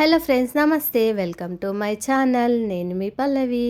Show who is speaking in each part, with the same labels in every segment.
Speaker 1: Hello friends నమస్తే. Welcome to my channel. నేను మీ పల్లవి.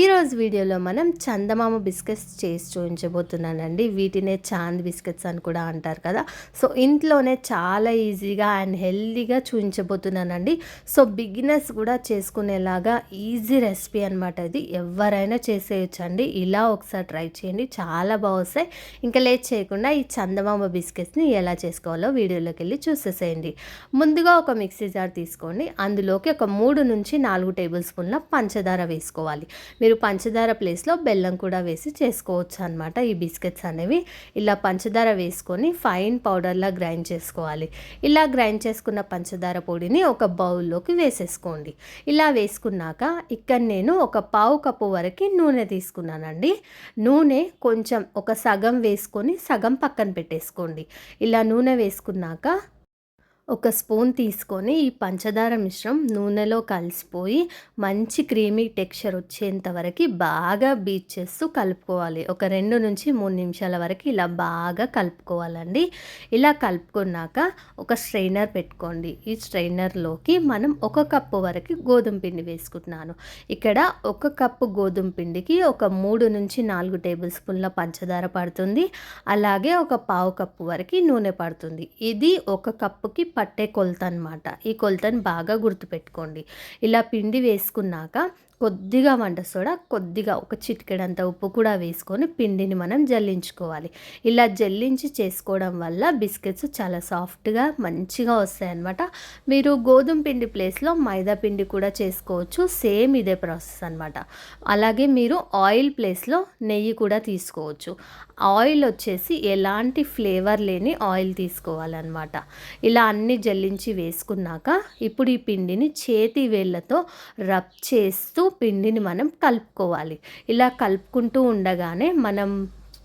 Speaker 1: ఈరోజు వీడియోలో మనం చందమామ బిస్కెట్స్ చేసి చూపించబోతున్నానండి. వీటినే చాంద్ బిస్కెట్స్ అని కూడా అంటారు కదా. సో ఇంట్లోనే చాలా ఈజీగా అండ్ హెల్దీగా చూపించబోతున్నానండి. సో బిగినర్స్ కూడా చేసుకునేలాగా ఈజీ రెసిపీ అనమాట ఇది. ఎవరైనా చేసేయచ్చండి. ఇలా ఒకసారి ట్రై చేయండి. చాలా బాగుస్తాయి ఇంకా లేట్ చేయకుండా ఈ చందమామ బిస్కెట్స్ని ఎలా చేసుకోవాలో వీడియోలోకి వెళ్ళి చూసేసేయండి. ముందుగా ఒక మిక్సీ జార్ తీసుకోండి. అందులోకి ఒక మూడు నుంచి నాలుగు టేబుల్ స్పూన్ల పంచదార వేసుకోవాలి. మీరు పంచదార ప్లేస్లో బెల్లం కూడా వేసి చేసుకోవచ్చు అనమాట ఈ బిస్కెట్స్ అనేవి ఇలా పంచదార వేసుకొని ఫైన్ పౌడర్లా గ్రైండ్ చేసుకోవాలి. ఇలా గ్రైండ్ చేసుకున్న పంచదార పొడిని ఒక బౌల్లోకి వేసేసుకోండి. ఇలా వేసుకున్నాక ఇక్కడ నేను ఒక పావు కప్పు వరకు నూనె తీసుకున్నానండి. నూనె కొంచెం ఒక సగం వేసుకొని సగం పక్కన పెట్టేసుకోండి. ఇలా నూనె వేసుకున్నాక ఒక స్పూన్ తీసుకొని ఈ పంచదార మిశ్రం నూనెలో కలిసిపోయి మంచి క్రీమీ టెక్స్చర్ వచ్చేంత వరకు బాగా బీట్ చేస్తూ కలుపుకోవాలి. ఒక రెండు నుంచి మూడు నిమిషాల వరకు ఇలా బాగా కలుపుకోవాలండి. ఇలా కలుపుకున్నాక ఒక స్ట్రైనర్ పెట్టుకోండి. ఈ స్ట్రైనర్లోకి మనం ఒక కప్పు వరకు గోధుమ పిండి వేసుకుంటున్నాను. ఇక్కడ ఒక కప్పు గోధుమ పిండికి ఒక మూడు నుంచి నాలుగు టేబుల్ స్పూన్ల పంచదార పడుతుంది. అలాగే ఒక పావు కప్పు వరకు నూనె పడుతుంది. ఇది ఒక కప్పుకి పట్టే కొలత అనమాట ఈ కొలతని బాగా గుర్తుపెట్టుకోండి. ఇలా పిండి వేసుకున్నాక కొద్దిగా వంట సోడా కొద్దిగా ఒక చిటికెడంత ఉప్పు కూడా వేసుకొని పిండిని మనం జల్లించుకోవాలి. ఇలా జల్లించి చేసుకోవడం వల్ల బిస్కెట్స్ చాలా సాఫ్ట్గా మంచిగా వస్తాయి అన్నమాట మీరు గోధుమ పిండి ప్లేస్లో మైదా పిండి కూడా చేసుకోవచ్చు. సేమ్ ఇదే ప్రాసెస్ అనమాట అలాగే మీరు ఆయిల్ ప్లేస్లో నెయ్యి కూడా తీసుకోవచ్చు. ఆయిల్ వచ్చేసి ఎలాంటి ఫ్లేవర్ లేని ఆయిల్ తీసుకోవాలన్నమాట. ఇలా అన్ని జల్లించి వేసుకున్నాక ఇప్పుడు ఈ పిండిని చేతి వేళ్ళతో రబ్ చేస్తూ పిండిని మనం కలుపుకోవాలి. ఇలా కలుపుకుంటూ ఉండగానే మనం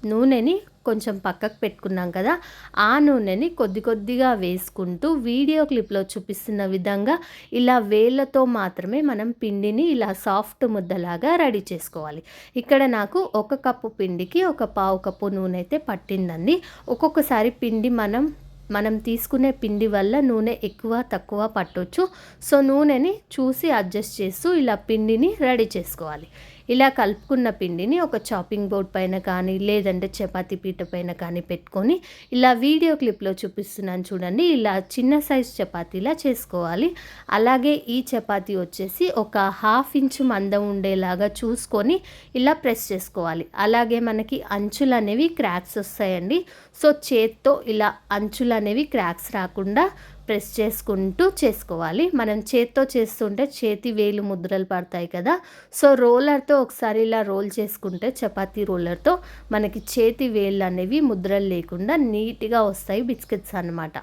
Speaker 1: నూనెని కొంచెం పక్కకు పెట్టుకున్నాం కదా ఆ నూనెని కొద్ది కొద్దిగా వేసుకుంటూ వీడియో క్లిప్లో చూపిస్తున్న విధంగా ఇలా వేళ్ళతో మాత్రమే మనం పిండిని ఇలా సాఫ్ట్ ముద్దలాగా రెడీ చేసుకోవాలి. ఇక్కడ నాకు ఒక కప్పు పిండికి ఒక పావు కప్పు నూనె అయితే పట్టిందండి. ఒక్కొక్కసారి పిండి మనం మనం తీసుకునే పిండి వల్ల నూనె ఎక్కువ తక్కువ పట్టొచ్చు. సో నూనెని చూసి అడ్జస్ట్ చేస్తూ ఇలా పిండిని రెడీ చేసుకోవాలి. ఇలా కలుపుకున్న పిండిని ఒక చాపింగ్ బోర్డ్ పైన కానీ లేదంటే చపాతీ పీట పైన కానీ పెట్టుకొని ఇలా వీడియో క్లిప్లో చూపిస్తున్నాను చూడండి. ఇలా చిన్న సైజ్ చపాతీలా చేసుకోవాలి. అలాగే ఈ చపాతీ వచ్చేసి ఒక హాఫ్ ఇంచు మందం ఉండేలాగా చూసుకొని ఇలా ప్రెస్ చేసుకోవాలి. అలాగే మనకి అంచులు అనేవి క్రాక్స్ వస్తాయండి. సో చేత్తో ఇలా అంచులు అనేవి క్రాక్స్ రాకుండా ప్రెస్ చేసుకుంటూ చేసుకోవాలి. మనం చేత్తో చేస్తుంటే చేతి వేలు ముద్రలు పడతాయి కదా. సో రోలర్తో ఒకసారి ఇలా రోల్ చేసుకుంటే చపాతీ రోలర్తో మనకి చేతి వేళ్ళు అనేవి ముద్రలు లేకుండా నీట్గా వస్తాయి బిస్కెట్స్ అనమాట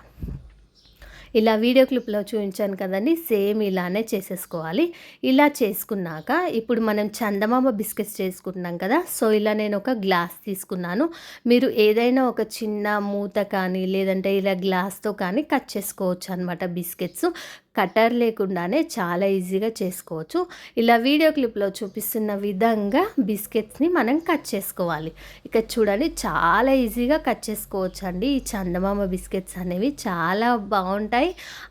Speaker 1: ఇలా వీడియో క్లిప్లో చూపించాను కదండి సేమ్ ఇలానే చేసేసుకోవాలి. ఇలా చేసుకున్నాక ఇప్పుడు మనం చందమామ బిస్కెట్స్ చేసుకుంటున్నాం కదా సో ఇలా నేను ఒక గ్లాస్ తీసుకున్నాను. మీరు ఏదైనా ఒక చిన్న మూత కానీ లేదంటే ఇలా గ్లాస్తో కానీ కట్ చేసుకోవచ్చు అనమాట బిస్కెట్స్. కటర్ లేకుండానే చాలా ఈజీగా చేసుకోవచ్చు. ఇలా వీడియో క్లిప్లో చూపిస్తున్న విధంగా బిస్కెట్స్ని మనం కట్ చేసుకోవాలి. ఇక చూడండి చాలా ఈజీగా కట్ చేసుకోవచ్చు అండి ఈ చందమామ బిస్కెట్స్ అనేవి చాలా బాగుంటాయి.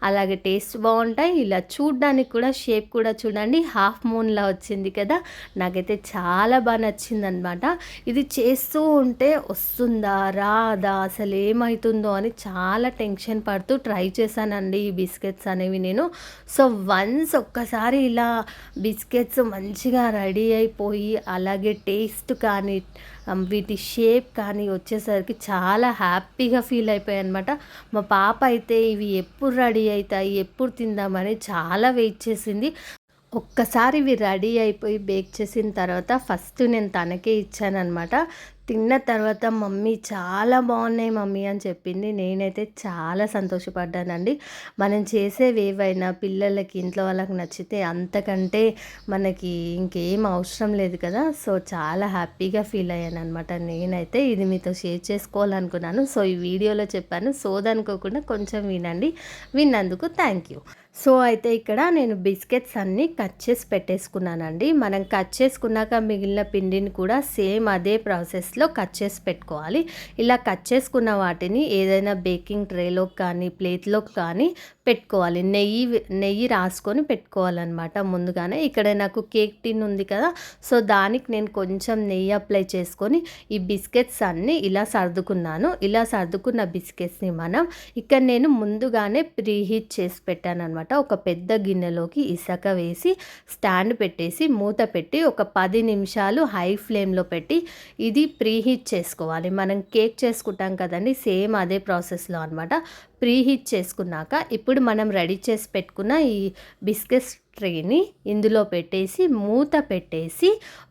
Speaker 1: అలాగే టేస్ట్ బాగుంటాయి. ఇలా చూడడానికి కూడా షేప్ కూడా చూడండి హాఫ్ మూన్లా వచ్చింది కదా. నాకైతే చాలా బాగా నచ్చింది అనమాట ఇది చేస్తూ ఉంటే వస్తుందా రాదా అసలు ఏమవుతుందో అని చాలా టెన్షన్ పడుతూ ట్రై చేశానండి ఈ బిస్కెట్స్ అనేవి నేను. నేను. సో వన్స్ ఒక్కసారి ఇలా బిస్కెట్స్ మంచిగా రెడీ అయిపోయి అలాగే టేస్ట్ కానీ వీటి షేప్ కానీ వచ్చేసరికి చాలా హ్యాపీగా ఫీల్ అయిపోయాయి అనమాట మా పాప అయితే ఇవి ఎప్పుడు రెడీ అవుతాయి ఎప్పుడు తిందామని చాలా వెయిట్ చేసింది. ఒక్కసారి ఇవి రెడీ అయిపోయి బేక్ చేసిన తర్వాత ఫస్ట్ నేను తనకే ఇచ్చానమాట తిన్న తర్వాత మమ్మీ చాలా బాగున్నాయి మమ్మీ అని చెప్పింది. నేనైతే చాలా సంతోషపడ్డానండి. మనం చేసేవి ఏవైనా పిల్లలకి ఇంట్లో వాళ్ళకి నచ్చితే అంతకంటే మనకి ఇంకేం అవసరం లేదు కదా. సో చాలా హ్యాపీగా ఫీల్ అయ్యాను అనమాట నేనైతే ఇది మీతో షేర్ చేసుకోవాలనుకున్నాను. సో ఈ వీడియోలో చెప్పాను. సోదనుకోకుండా కొంచెం వినండి. విన్నందుకు థ్యాంక్ యూ. సో అయితే ఇక్కడ నేను బిస్కెట్స్ అన్నీ కట్ చేసి పెట్టేసుకున్నానండి. మనం కట్ చేసుకున్నాక మిగిలిన పిండిని కూడా సేమ్ అదే ప్రాసెస్లో కట్ చేసి పెట్టుకోవాలి. ఇలా కట్ చేసుకున్న వాటిని ఏదైనా బేకింగ్ ట్రేలో కానీ ప్లేట్లో కానీ పెట్టుకోవాలి. నెయ్యి నెయ్యి రాసుకొని పెట్టుకోవాలన్నమాట ముందుగానే. ఇక్కడ నాకు కేక్ టిన్ ఉంది కదా సో దానికి నేను కొంచెం నెయ్యి అప్లై చేసుకొని ఈ బిస్కెట్స్ అన్నీ ఇలా సర్దుకున్నాను. ఇలా సర్దుకున్న బిస్కెట్స్ని మనం ఇక్కడ నేను ముందుగానే ప్రీహీట్ చేసి పెట్టాను అనమాట ఒక పెద్ద గిన్నెలోకి ఇసక వేసి స్టాండ్ పెట్టేసి మూత పెట్టి ఒక పది నిమిషాలు హై ఫ్లేమ్లో పెట్టి ఇది ప్రీహీట్ చేసుకోవాలి. మనం కేక్ చేసుకుంటాం కదండి సేమ్ అదే ప్రాసెస్లో అనమాట ప్రీహీట్ చేసుకున్నాక ఇప్పుడు మనం రెడీ చేసి పెట్టుకున్న ఈ బిస్కెట్స్ ట్రేని ఇందులో పెట్టేసి మూత పెట్టేసి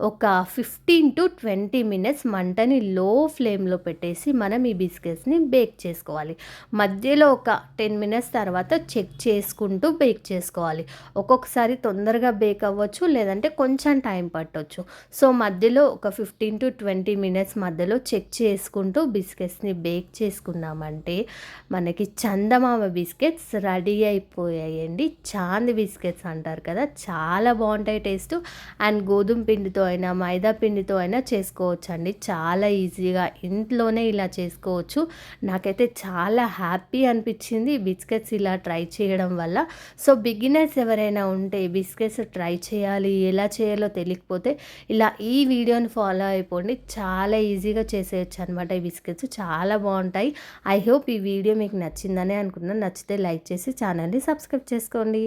Speaker 1: ఒక ఫిఫ్టీన్ టు ట్వంటీ మినిట్స్ మంటని లో ఫ్లేమ్లో పెట్టేసి మనం ఈ బిస్కెట్స్ని బేక్ చేసుకోవాలి. మధ్యలో ఒక టెన్ మినిట్స్ తర్వాత చెక్ చేసుకుంటూ బేక్ చేసుకోవాలి. ఒక్కొక్కసారి తొందరగా బేక్ అవ్వచ్చు లేదంటే కొంచెం టైం పట్టవచ్చు సో మధ్యలో ఒక ఫిఫ్టీన్ టు ట్వంటీ మినిట్స్ మధ్యలో చెక్ చేసుకుంటూ బిస్కెట్స్ని బేక్ చేసుకున్నామంటే మనకి చందమామ బిస్కెట్స్ రెడీ అయిపోయాయండి. చాంద్ బిస్కెట్స్ అంటారు కదా చాలా బాగుంటాయి టేస్ట్. అండ్ గోధుమ పిండితో అయినా మైదా పిండితో అయినా చేసుకోవచ్చు అండి చాలా ఈజీగా ఇంట్లోనే ఇలా చేసుకోవచ్చు. నాకైతే చాలా హ్యాపీ అనిపించింది బిస్కెట్స్ ఇలా ట్రై చేయడం వల్ల. సో బిగినర్స్ ఎవరైనా ఉంటే బిస్కెట్స్ ట్రై చేయాలి ఎలా చేయాలో తెలియకపోతే ఇలా ఈ వీడియోని ఫాలో అయిపోండి. చాలా ఈజీగా చేసేయచ్చు అనమాట ఈ బిస్కెట్స్. చాలా బాగుంటాయి. ఐ హోప్ ఈ వీడియో మీకు నచ్చిందనే అనుకున్నాను నచ్చితే లైక్ చేసి ఛానల్ని సబ్స్క్రైబ్ చేసుకోండి.